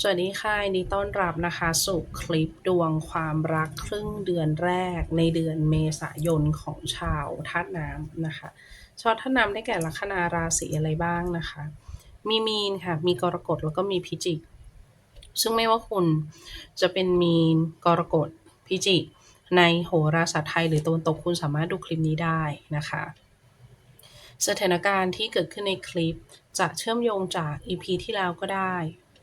สวัสดีค่ะยินดีต้อนรับนะคะสู่คลิปดวงความรักครึ่งเดือนแรกในเดือนเมษายนของชาวธาตุน้ำนะคะ ชาวธาตุน้ำได้แก่ลัคนาราศีอะไรบ้างนะคะ มีมีนค่ะ มีกรกฎแล้วก็มีพิจิก ซึ่งไม่ว่าคุณจะเป็นมีนกรกฎพิจิก ในโหราศาสตร์ไทยหรือตะวันตกคุณสามารถดูคลิปนี้ได้นะคะสถานการณ์ที่เกิดขึ้นในคลิปจะเชื่อมโยงจาก EP ที่แล้วก็ได้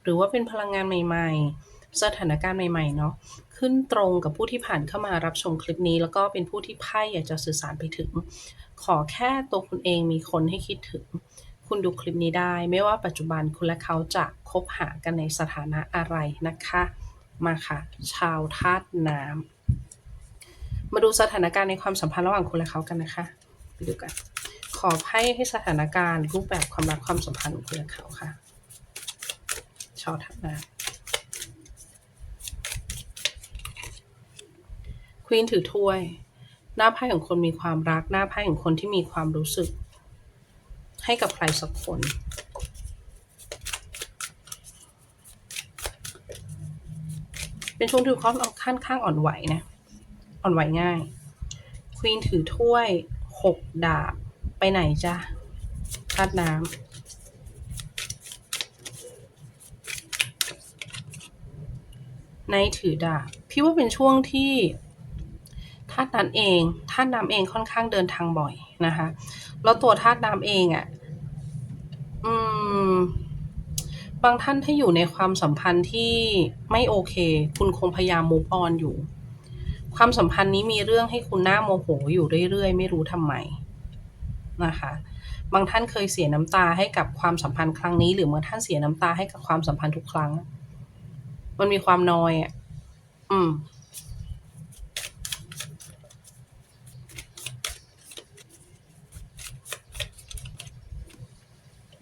รือว่าเป็นพลังงานใหม่ๆ สถานการณ์ใหม่ๆเนาะขึ้นตรงกับผู้ที่ผ่านเข้ามารับชมคลิปนี้ แล้วก็เป็นผู้ที่ไพ่อยากจะสื่อสารไปถึง ขอแค่ตัวคุณเองมีคนให้คิดถึง คุณดูคลิปนี้ได้ ไม่ว่าปัจจุบันคุณและเขาจะคบหากันในสถานะอะไรนะคะ มาค่ะ ชาวธาตุน้ำมาดูสถานการณ์ในความสัมพันธ์ระหว่างคุณและเขากันนะคะไปดูกันขอให้ให้สถานการณ์รูปแบบความรักความสัมพันธ์ของคุณและเขาค่ะ ชาวทัพนาควีนถือถ้วย หน้าไพ่ของคนมีความรัก หน้าไพ่ของคนที่มีความรู้สึก ให้กับใครสักคนเป็นช่วงที่เขาค่อนข้างอ่อนไหวนะ อ่อนไหวง่าย ควีนถือถ้วยหกดาบ ไปไหนจ้ะธาตุน้ำ ในถือดาบพี่ว่าเป็นช่วงที่ธาตุน้ำเองธาตุน้ำเองค่อนข้างเดินทางบ่อยนะคะ แล้วตัวธาตุน้ำเองอะ่ะอืม บางท่านถ้าอยู่ในความสัมพันธ์ที่ไม่โอเค คุณคงพยายาม move on อยู่ ความสัมพันธ์นี้มีเรื่องให้คุณหน้าโมโหอยู่เรื่อยๆ ไม่รู้ทำไมนะคะ บางท่านเคยเสียน้ำตาให้กับความสัมพันธ์ครั้งนี้ หรือบางท่านเสียน้ำตาให้กับความสัมพันธ์ทุกครั้ง มันมีความนอยอะ อืม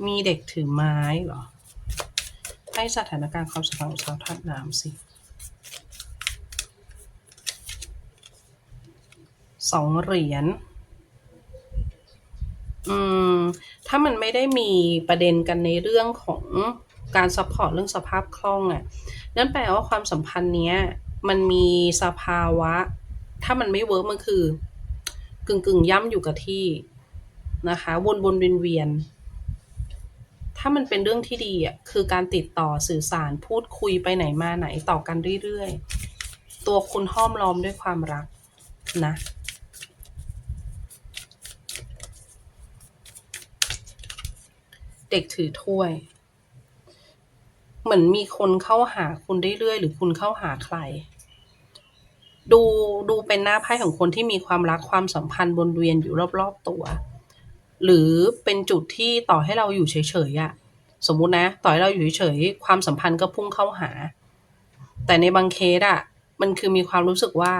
มีเด็กถือไม้เหรอ ให้สถานการณ์ความสัมพันธ์ของชาวธาตุน้ำสิสองเหรียญ อืม ถ้ามันไม่ได้มีประเด็นกันในเรื่องของการซัพพอร์ตเรื่องสภาพคล่องอะ่ะ นั่นแปลว่าความสัมพันธ์เนี้ย มันมีสภาวะ ถ้ามันไม่เวิร์กมันคือกึ่งกึ่งย่ำอยู่กับที่นะคะ วนวนเวียนเวียน ถ้ามันเป็นเรื่องที่ดีอะคือการติดต่อสื่อสารพูดคุยไปไหนมาไหนต่อกันเรื่อยๆ ตัวคุณห้อมล้อมด้วยความรักนะเด็กถือถ้วย เหมือนมีคนเข้าหาคุณเรื่อยๆ หรือคุณเข้าหาใคร ดูดูเป็นหน้าไพ่ของคนที่มีความรักความสัมพันธ์วนเวียนอยู่รอบๆตัว หรือเป็นจุดที่ต่อให้เราอยู่เฉยๆอะสมมุตินะ ต่อให้เราอยู่เฉยๆความสัมพันธ์ก็พุ่งเข้าหา แต่ในบางเคสอะมันคือมีความรู้สึกว่า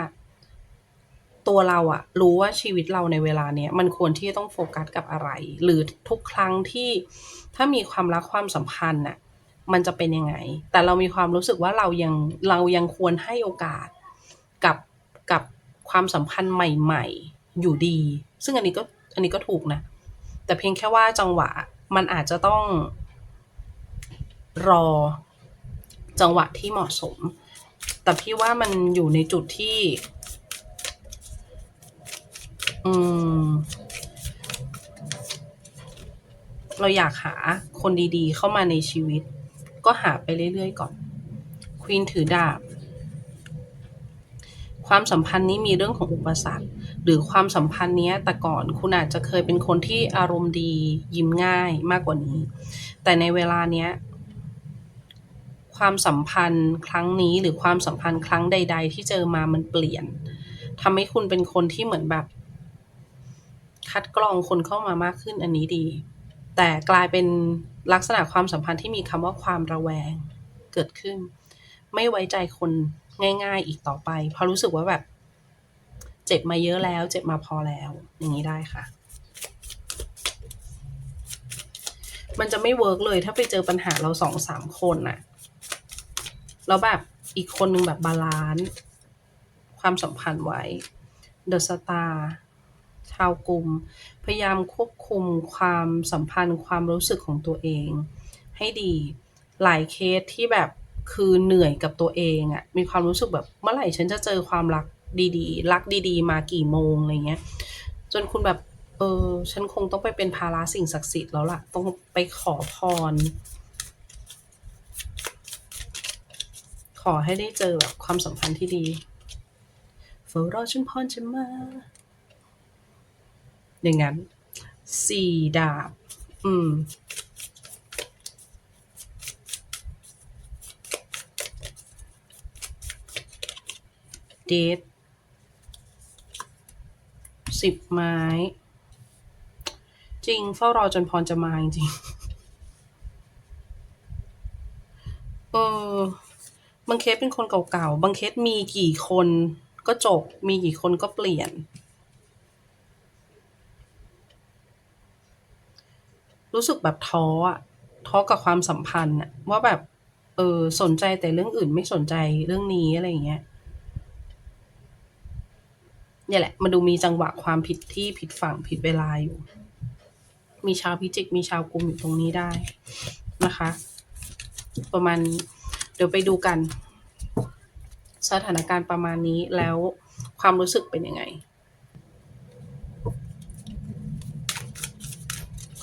ตัวเราอะรู้ว่าชีวิตเราในเวลาเนี้ยมันควรที่จะต้องโฟกัสกับอะไร หรือทุกครั้งที่ถ้ามีความรักความสัมพันธ์น่ะ มันจะเป็นยังไง แต่เรามีความรู้สึกว่าเรายังเรายังควรให้โอกาสกับกับความสัมพันธ์ใหม่ๆ อยู่ดี ซึ่งอันนี้ก็อันนี้ก็ถูกนะ แต่เพียงแค่ว่าจังหวะมันอาจจะต้องรอจังหวะที่เหมาะสม แต่พี่ว่ามันอยู่ในจุดที่ อืม เราอยากหาคนดีๆ เข้ามาในชีวิต ก็หาไปเรื่อยๆก่อนควีนถือดาบ ความสัมพันธ์นี้มีเรื่องของอุปสรรค หรือความสัมพันธ์เนี้ยแต่ก่อนคุณอาจจะเคยเป็นคนที่อารมณ์ดียิ้มง่ายมากกว่านี้ แต่ในเวลาเนี้ยความสัมพันธ์ครั้งนี้หรือความสัมพันธ์ครั้งใด ๆ ที่เจอมามันเปลี่ยนทำให้คุณเป็นคนที่เหมือนแบบ คัดกรองคนเข้ามามากขึ้นอันนี้ดี แต่กลายเป็น ลักษณะความสัมพันธ์ที่มีคำว่าความระแวงเกิดขึ้น ไม่ไว้ใจคนง่าย ๆอีกต่อไป เพราะรู้สึกว่าแบบ เจ็บมาเยอะแล้ว เจ็บมาพอแล้ว อย่างนี้ได้ค่ะ มันจะไม่เวิร์กเลยถ้าไปเจอปัญหาเราสองสามคนน่ะแล้วแบบอีกคนนึงแบบบาลานซ์ความสัมพันธ์ไว้เดอะสตาร์ ชาวกลุ่ม พยายามควบคุมความสัมพันธ์ความรู้สึกของตัวเอง ให้ดี หลายเคสที่แบบคือเหนื่อยกับตัวเองอะมีความรู้สึกแบบเมื่อไหร่ฉันจะเจอความรักดีๆ รักดีๆ มากี่โมงอะไรเงี้ย จนคุณแบบเออฉันคงต้องไปเป็นภาระสิ่งศักดิ์สิทธิ์แล้วล่ะ ต้องไปขอพร ขอให้ได้เจอแบบความสัมพันธ์ที่ดีเฝ้ารอจนพรจะมา อย่างนั้นสี่ดาบ อืม เดทสิบไม้ จริง เฝ้ารอจนพรจะมาจริงเออบางเคสเป็นคนเก่าๆ บางเคสมีกี่คนก็จบ มีกี่คนก็เปลี่ยน รู้สึกแบบท้ออะท้อกับความสัมพันธ์อะว่าแบบ เออ สนใจแต่เรื่องอื่นไม่สนใจเรื่องนี้อะไรอย่างเงี้ยเนี่ยแหละมันดูมีจังหวะความผิดที่ผิดฝั่งผิดเวลาอยู่ มีชาวพิจิก มีชาวกุมอยู่ตรงนี้ได้นะคะ ประมาณนี้ เดี๋ยวไปดูกัน สถานการณ์ประมาณนี้แล้วความรู้สึกเป็นยังไง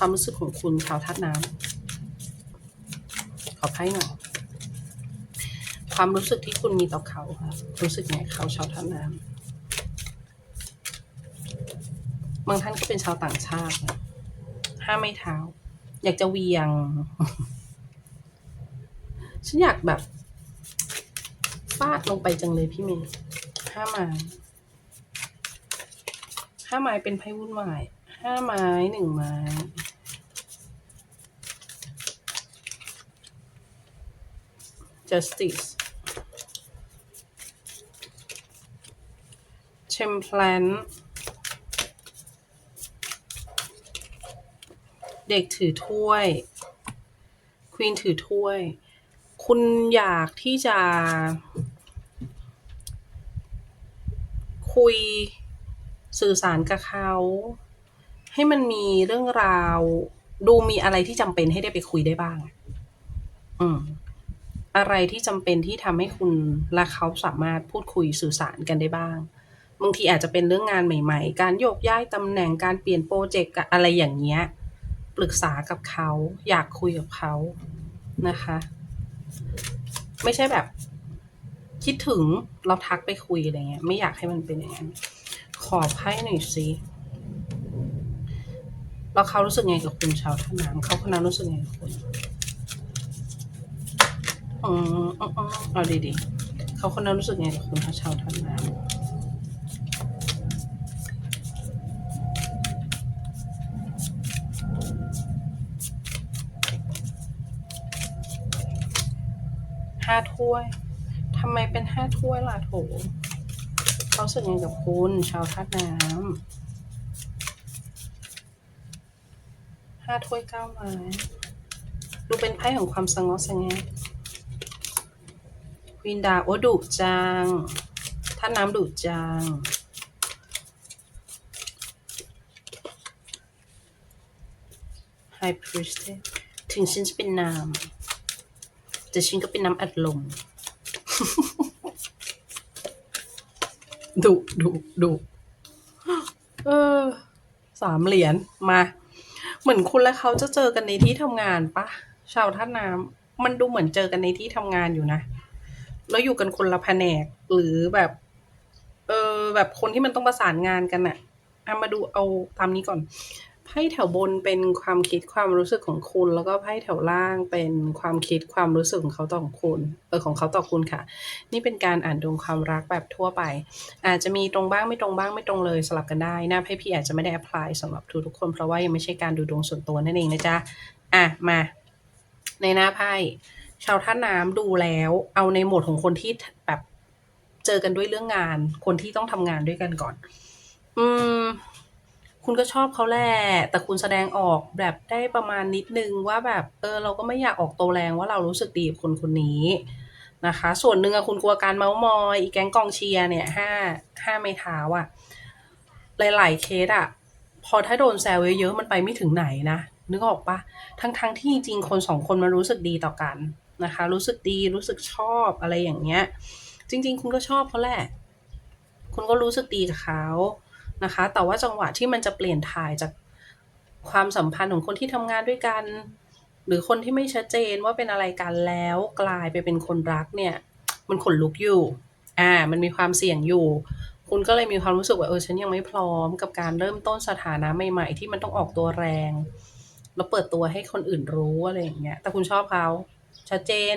ความรู้สึกของคุณชาวธาตุน้ำขอไพ่หน่อยความรู้สึกที่คุณมีต่อเขาค่ะรู้สึกไงเขาชาวธาตุน้ำบางท่านก็เป็นชาวต่างชาติห้าไม่เท้า อยากจะเวียง ฉันอยากแบบฟาดลงไปจังเลยพี่เมย์ห้าไม้ห้าไม้เป็นไพ่วุ่นวายห้าไม้หนึ่งไม้ justice temperance เด็กถือถ้วย ควีนถือถ้วย คุณอยากที่จะ คุยสื่อสารกับเขา ให้มันมีเรื่องราว ดูมีอะไรที่จำเป็นให้ได้ไปคุยได้บ้าง อืม อะไรที่จำเป็นที่ทำให้คุณและเขาสามารถพูดคุยสื่อสารกันได้บ้าง บางทีอาจจะเป็นเรื่องงานใหม่ ๆ การโยกย้ายตำแหน่งการเปลี่ยนโปรเจกต์อะไรอย่างเงี้ยปรึกษากับเขา อยากคุยกับเขานะคะ ไม่ใช่แบบ คิดถึงเราทักไปคุยอะไรเงี้ย ไม่อยากให้มันเป็นอย่างนั้นขอไพ่หน่อยสิแล้วเขารู้สึกไงกับคุณชาวท่าน้ำเขาคนนั้นรู้สึกไงกับคุณ อืมอืมอืมเอาดีๆเขาคนนั้นรู้สึกไงกับคุณชาวท่าน้ำห้าถ้วยทำไมเป็นห้าถ้วยล่ะโถเขาสึกไงกับคุณชาวท่าน้ำห้าถ้วยเก้าไม้ดูเป็นไพ่ของความสงบสงบ วินดาโอดุจังท่าน้ำดุจัง High Priestess ถึงฉันจะเป็นน้ำแต่ฉันก็เป็นน้ำอัดลมดุดุดุเออสามเหรียญมา เหมือนคุณและเขาจะเจอกันในที่ทำงานปะชาวท่าน้ำมันดูเหมือนเจอกันในที่ทำงานอยู่นะ แล้วอยู่กันคนละแผนก หรือแบบ เออแบบคนที่มันต้องประสานงานกันอะเอามาดูเอาตามนี้ก่อนไพ่แถวบนเป็นความคิดความรู้สึกของคุณ แล้วก็ไพ่แถวล่างเป็นความคิดความรู้สึกของเขาต่อคุณเออของเขาต่อคุณค่ะ นี่เป็นการอ่านดวงความรักแบบทั่วไป อาจจะมีตรงบ้างไม่ตรงบ้างไม่ตรงเลยสลับกันได้หน้าไพ่พี่อาจจะไม่ได้ apply สำหรับทุกๆคนเพราะว่ายังไม่ใช่การดูดวงส่วนตัวนั่นเองนะจ๊ะอะมา ในหน้าไพ่ ชาวท่าน้ำดูแล้ว เอาในโหมดของคนที่แบบเจอกันด้วยเรื่องงาน คนที่ต้องทำงานด้วยกันก่อน อืม คุณก็ชอบเขาแหละแต่คุณแสดงออกแบบได้ประมาณนิดนึงว่าแบบ เออ เราก็ไม่อยากออกโตแรงว่าเรารู้สึกดีกับคนคนนี้นะคะ ส่วนหนึ่งอะคุณกลัวการเมาส์มอยอีแก๊งกองเชียร์เนี่ยห้าห้าไม้เท้าอะหลาย ๆ เคสอะพอถ้าโดนแซวเยอะๆมันไปไม่ถึงไหนนะนึกออกปะทั้งๆทที่จริงๆคนสองคนมันรู้สึกดีต่อกัน นะคะ รู้สึกดีรู้สึกชอบอะไรอย่างเงี้ย จริง ๆ คุณก็ชอบเขาแหละ คุณก็รู้สึกดีกับเขานะคะ แต่ว่าจังหวะที่มันจะเปลี่ยนถ่ายจากความสัมพันธ์ของคนที่ทำงานด้วยกัน หรือคนที่ไม่ชัดเจนว่าเป็นอะไรกันแล้วกลายไปเป็นคนรักเนี่ย มันขนลุกอยู่ อ่า มันมีความเสี่ยงอยู่ คุณก็เลยมีความรู้สึกว่าเออฉันยังไม่พร้อมกับการเริ่มต้นสถานะใหม่ๆ ที่มันต้องออกตัวแรง แล้วเปิดตัวให้คนอื่นรู้อะไรอย่างเงี้ย แต่คุณชอบเขา ชัดเจน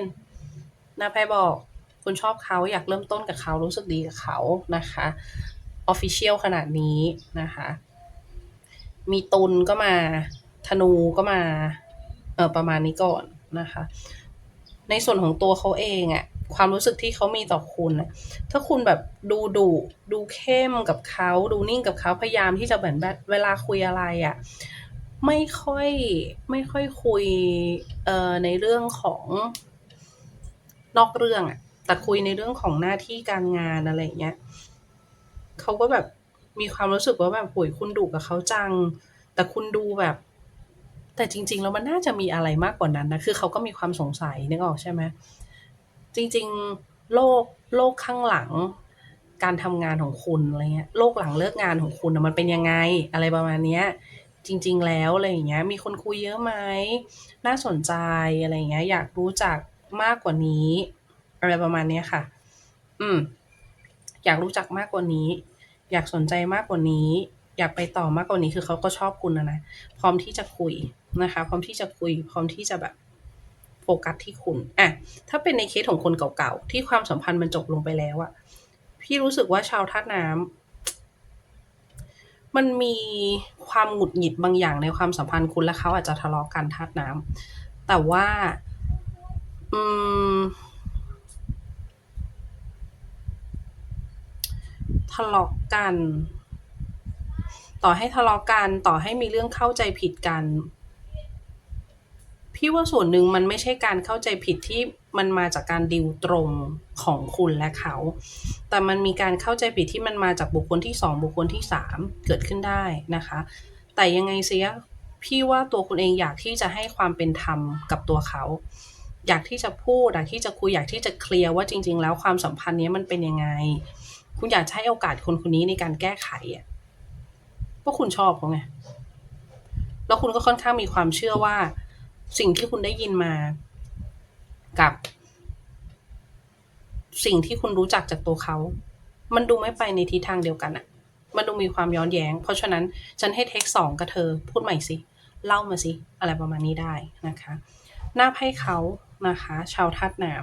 นะแพรบอกคุณชอบเขาอยากเริ่มต้นกับเขารู้สึกดีกับเขานะคะออฟฟิเชียลขนาดนี้นะคะ มีตุลก็มาธนูก็มาเออประมาณนี้ก่อนนะคะ ในส่วนของตัวเขาเองอะความรู้สึกที่เขามีต่อคุณอะถ้าคุณแบบดูดุดูเข้มกับเขา ดูนิ่งกับเขาพยายามที่จะเหมือนแบบเวลาคุยอะไรอะ ไม่ค่อย ไม่ค่อยคุย เอ่อ ในเรื่องของนอกเรื่องอะ แต่คุยในเรื่องของหน้าที่การงาน อะไรอย่างเงี้ย เขาก็แบบมีความรู้สึกว่าแบบ โอยคุณดุกับเขาจัง แต่คุณดูแบบ แต่จริง ๆ แล้วมันน่าจะมีอะไรมากกว่านั้นนะ คือเขาก็มีความสงสัย นึกออกใช่ไหม จริง ๆ โลก โลกข้างหลังการทำงานของคุณ อะไรเงี้ย โลกหลังเลิกงานของคุณน่ะมันเป็นยังไง อะไรประมาณเนี้ย จริง ๆ แล้วอะไรอย่างเงี้ย มีคนคุยเยอะไหม น่าสนใจอะไรอย่างเงี้ย อยากรู้จักมากกว่านี้ อะไรประมาณเนี้ยค่ะ อืม อยากรู้จักมากกว่านี้ อยากสนใจมากกว่านี้ อยากไปต่อมากกว่านี้คือเขาก็ชอบคุณอะนะ พร้อมที่จะคุยนะคะ พร้อมที่จะคุย พร้อมที่จะแบบโฟกัสที่คุณอะถ้าเป็นในเคสของคนเก่าๆที่ความสัมพันธ์มันจบลงไปแล้วอะพี่รู้สึกว่าชาวธาน้ำ มันมีความหงุดหงิดบางอย่างในความสัมพันธ์คุณและเขาอาจจะทะเลาะกันทาดน้ำแต่ว่า อืม ทะเลาะกัน ต่อให้ทะเลาะกัน ต่อให้มีเรื่องเข้าใจผิดกัน พี่ว่าส่วนหนึ่งมันไม่ใช่การเข้าใจผิดที่มันมาจากการดีลตรงของคุณและเขา แต่มันมีการเข้าใจผิดที่มันมาจากบุคคลที่ 2 บุคคลที่ 3 เกิดขึ้นได้นะคะ แต่ยังไงเสียพี่ว่าตัวคุณเองอยากที่จะให้ความเป็นธรรมกับตัวเขา อยากที่จะพูดอยากที่จะคุยอยากที่จะเคลียร์ว่าจริง ๆ แล้วความสัมพันธ์นี้มันเป็นยังไง คุณอยากให้โอกาสคนคนนี้ในการแก้ไขอะเพราะคุณชอบเขาไงแล้วคุณก็ค่อนข้างมีความเชื่อว่า สิ่งที่คุณได้ยินมา กับ สิ่งที่คุณรู้จักจากตัวเขา มันดูไม่ไปในทิศทางเดียวกันอะมันดูมีความย้อนแย้ง เพราะฉะนั้นฉันให้เทก2กับเธอ พูดใหม่สิ เล่ามาสิ อะไรประมาณนี้ได้นะคะ หน้าไพ่เขานะคะ ชาวธาตุน้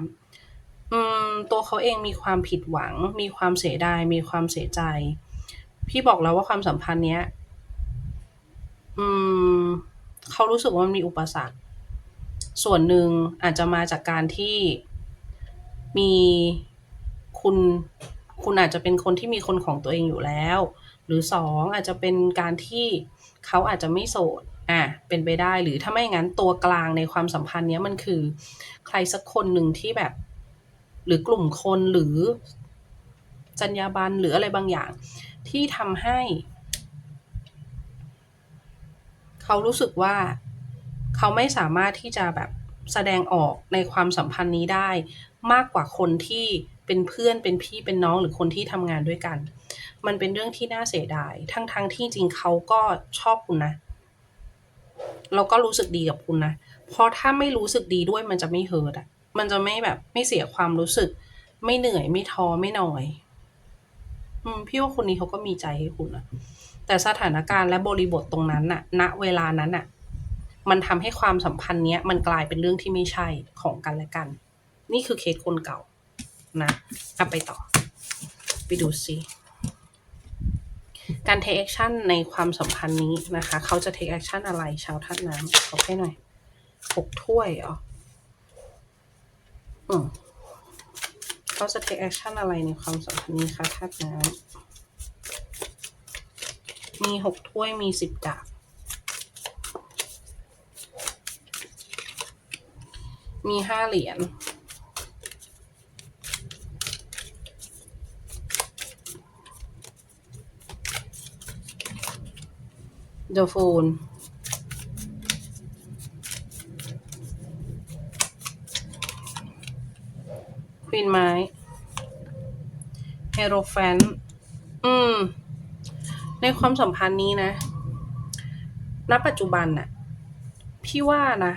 ำตัวเขาเองมีความผิดหวัง มีความเสียดาย มีความเสียใจ พี่บอกแล้วว่าความสัมพันธ์เนี้ย อืม เขารู้สึกว่ามันมีอุปสรรค ส่วนหนึ่งอาจจะมาจากการที่มีคุณคุณอาจจะเป็นคนที่มีคนของตัวเองอยู่แล้ว หรือ2องอาจจะเป็นการที่เขาอาจจะไม่โสดอาเป็นไปได้หรือถ้าไม่งงั้นตัวกลางในความสัมพันธ์เนี้ยมันคือ ใครสักคนหนึ่งที่แบบ หรือกลุ่มคนหรือจรรยาบรรณหรืออะไรบางอย่าง ที่ทำให้ เขารู้สึกว่า เขาไม่สามารถที่จะแบบแสดงออกในความสัมพันธ์นี้ได้ มากกว่าคนที่เป็นเพื่อนเป็นพี่เป็นน้องหรือคนที่ทำงานด้วยกัน มันเป็นเรื่องที่น่าเสียดาย ทั้งๆที่จริงเขาก็ชอบคุณนะแล้วก็รู้สึกดีกับคุณนะเพราะถ้าไม่รู้สึกดีด้วยมันจะไม่ hurt อะมันจะไม่แบบไม่เสียความรู้สึก ไม่เหนื่อยไม่ท้อไม่หน่อย อืมพี่ว่าคนนี้เขาก็มีใจให้คุณนะแต่สถานการณ์และบริบทตรงนั้นน่ะ ณเวลานั้นน่ะ มันทำให้ความสัมพันธ์เนี้ยมันกลายเป็นเรื่องที่ไม่ใช่ของกันและกัน นี่คือเคสคนเก่านะอะไปต่อ ไปดูซิการ take action ในความสัมพันธ์นี้นะคะ เขาจะ take action อะไรชาวธาตุน้ำขอไพ่หน่อย6ถ้วยเหรอ?อืมเขาจะ take action อะไรในความสัมพันธ์นี้คะธาตุน้ำมี6ถ้วยมี10ดาบ มี5เหรียญ The Fool ควีนไม้เฮโรแฟนอืม ในความสัมพันธ์นี้นะ ณ ปัจจุบันน่ะ พี่ว่านะ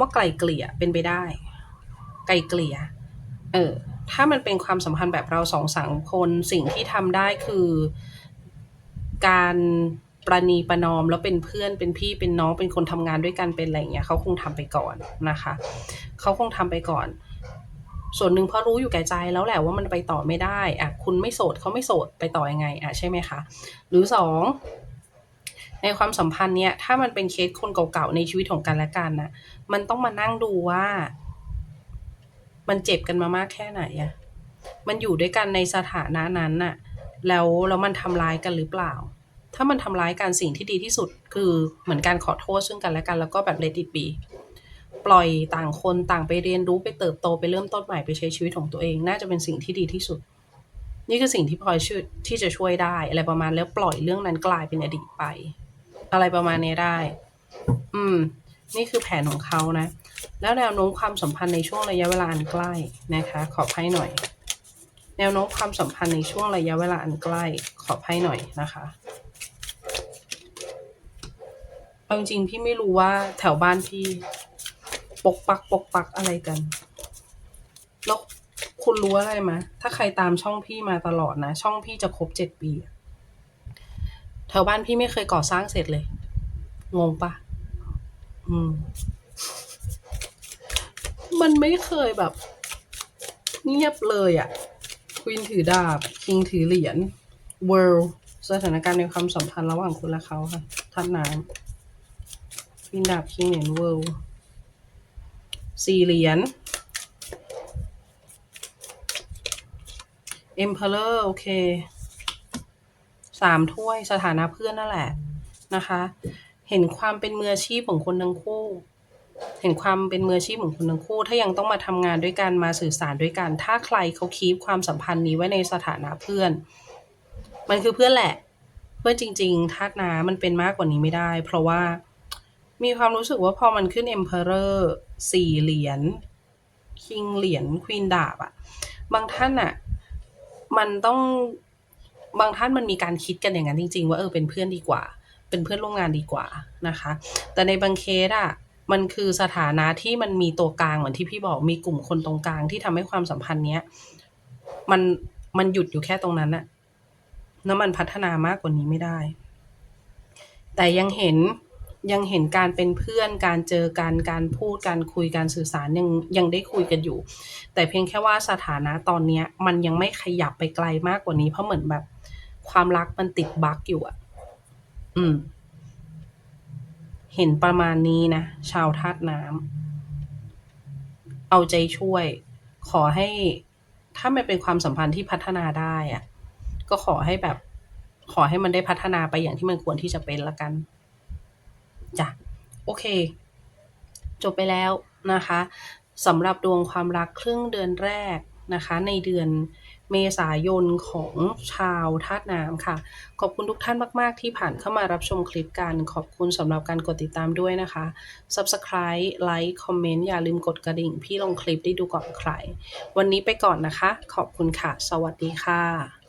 ว่าไกลเกลี่ยเป็นไปได้ ไกลเกลี่ย เออ ถ้ามันเป็นความสัมพันธ์แบบเราสองสามคนสิ่งที่ทำได้คือการประนีประนอมแล้วเป็นเพื่อนเป็นพี่เป็นน้องเป็นคนทำงานด้วยกันเป็นอะไรเงี้ยเขาคงทำไปก่อนนะคะเขาคงทำไปก่อน ส่วนหนึ่งเพราะรู้อยู่แก่ใจแล้วแหละว่ามันไปต่อไม่ได้อะคุณไม่โสดเขาไม่โสดไปต่อยังไงอะใช่ไหมคะหรือสอง ในความสัมพันธ์เนี้ยถ้ามันเป็นเคสคนเก่าๆในชีวิตของกันและกันน่ะมันต้องมานั่งดูว่า มันเจ็บกันมามากแค่ไหนอะมันอยู่ด้วยกันในสถานะนั้นน่ะ แล้วแล้วมันทำร้ายกันหรือเปล่า ถ้ามันทำร้ายกันสิ่งที่ดีที่สุด คือเหมือนการขอโทษซึ่งกันและกัน แล้วก็แบบ let it be ปล่อยต่างคนต่างไปเรียนรู้ไปเติบโตไปเริ่มต้นใหม่ไปใช้ชีวิตของตัวเอง น่าจะเป็นสิ่งที่ดีที่สุด นี่คือสิ่งที่พลอยช่วยที่จะช่วยได้อะไรประมาณแล้วปล่อยเรื่องนั้นกลายเป็นอดีตไป อะไรประมาณนี้ได้ อืม นี่คือแผนของเขานะ แล้วแนวโน้มความสัมพันธ์ในช่วงระยะเวลาอันใกล้นะคะ ขอให้หน่อย แนวโน้มความสัมพันธ์ในช่วงระยะเวลาอันใกล้ ขอให้หน่อยนะคะเอาจริงๆพี่ไม่รู้ว่าแถวบ้านพี่ ปกปักปกปักอะไรกัน แล้วคุณรู้อะไรไหมถ้าใครตามช่องพี่มาตลอดนะ ช่องพี่จะครบเจ็ดปีอะ แถวบ้านพี่ไม่เคยก่อสร้างเสร็จเลย งงปะอืม มันไม่เคยแบบ เงียบเลยอะควีนถือดาบ คิงถือเหรียญ world สถานการณ์ในความสัมพันธ์ระหว่างคุณและเขาค่ะท่านน้ำควีนดาบ คิงเหรียญ world สี่เหรียญ emperor โอเค สามถ้วยสถานะเพื่อนนั่นแหละนะคะ เห็นความเป็นมืออาชีพของคนทั้งคู่ เห็นความเป็นมืออาชีพของคนทั้งคู่ ถ้ายังต้องมาทำงานด้วยกันมาสื่อสารด้วยกัน ถ้าใครเขาคีปความสัมพันธ์นี้ไว้ในสถานะเพื่อน มันคือเพื่อนแหละ เพื่อนจริงๆธาตุน้ำมันเป็นมากกว่านี้ไม่ได้ เพราะว่ามีความรู้สึกว่าพอมันขึ้น emperor สี่เหรียญ king เหรียญ queen ดาบอะบางท่านอะมันต้อง บางท่านมันมีการคิดกันอย่างนั้นจริง ๆ ว่าเออเป็นเพื่อนดีกว่า เป็นเพื่อนร่วมงานดีกว่านะคะ แต่ในบางเคสอะมันคือสถานะที่มันมีตัวกลางเหมือนที่พี่บอกมีกลุ่มคนตรงกลางที่ทำให้ความสัมพันธ์เนี้ยมันมันหยุดอยู่แค่ตรงนั้นอะแล้วมันพัฒนามากกว่านี้ไม่ได้ แต่ยังเห็นยังเห็นการเป็นเพื่อนการเจอกันการพูดการคุยการสื่อสารยังยังได้คุยกันอยู่ แต่เพียงแค่ว่าสถานะตอนเนี้ย มันยังไม่ขยับไปไกลมากกว่านี้เพราะเหมือนแบบ ความรักมันติดบั๊กอยู่อะอืม เห็นประมาณนี้นะ ชาวธาตุน้ำเอาใจช่วย ขอให้ ถ้ามันเป็นความสัมพันธ์ที่พัฒนาได้อะก็ขอให้แบบ ขอให้มันได้พัฒนาไปอย่างที่มันควรที่จะเป็นละกันจ้ะโอเค จบไปแล้วนะคะสำหรับดวงความรักครึ่งเดือนแรกนะคะ ในเดือน เมษายนของชาวธาตุน้ำค่ะ ขอบคุณทุกท่านมาก ๆ ที่ผ่านเข้ามารับชมคลิปกัน ขอบคุณสำหรับการกดติดตามด้วยนะคะ Subscribe ไลค์คอมเมนต์อย่าลืมกดกระดิ่ง พี่ลงคลิปได้ดูก่อนใคร วันนี้ไปก่อนนะคะ ขอบคุณค่ะ สวัสดีค่ะ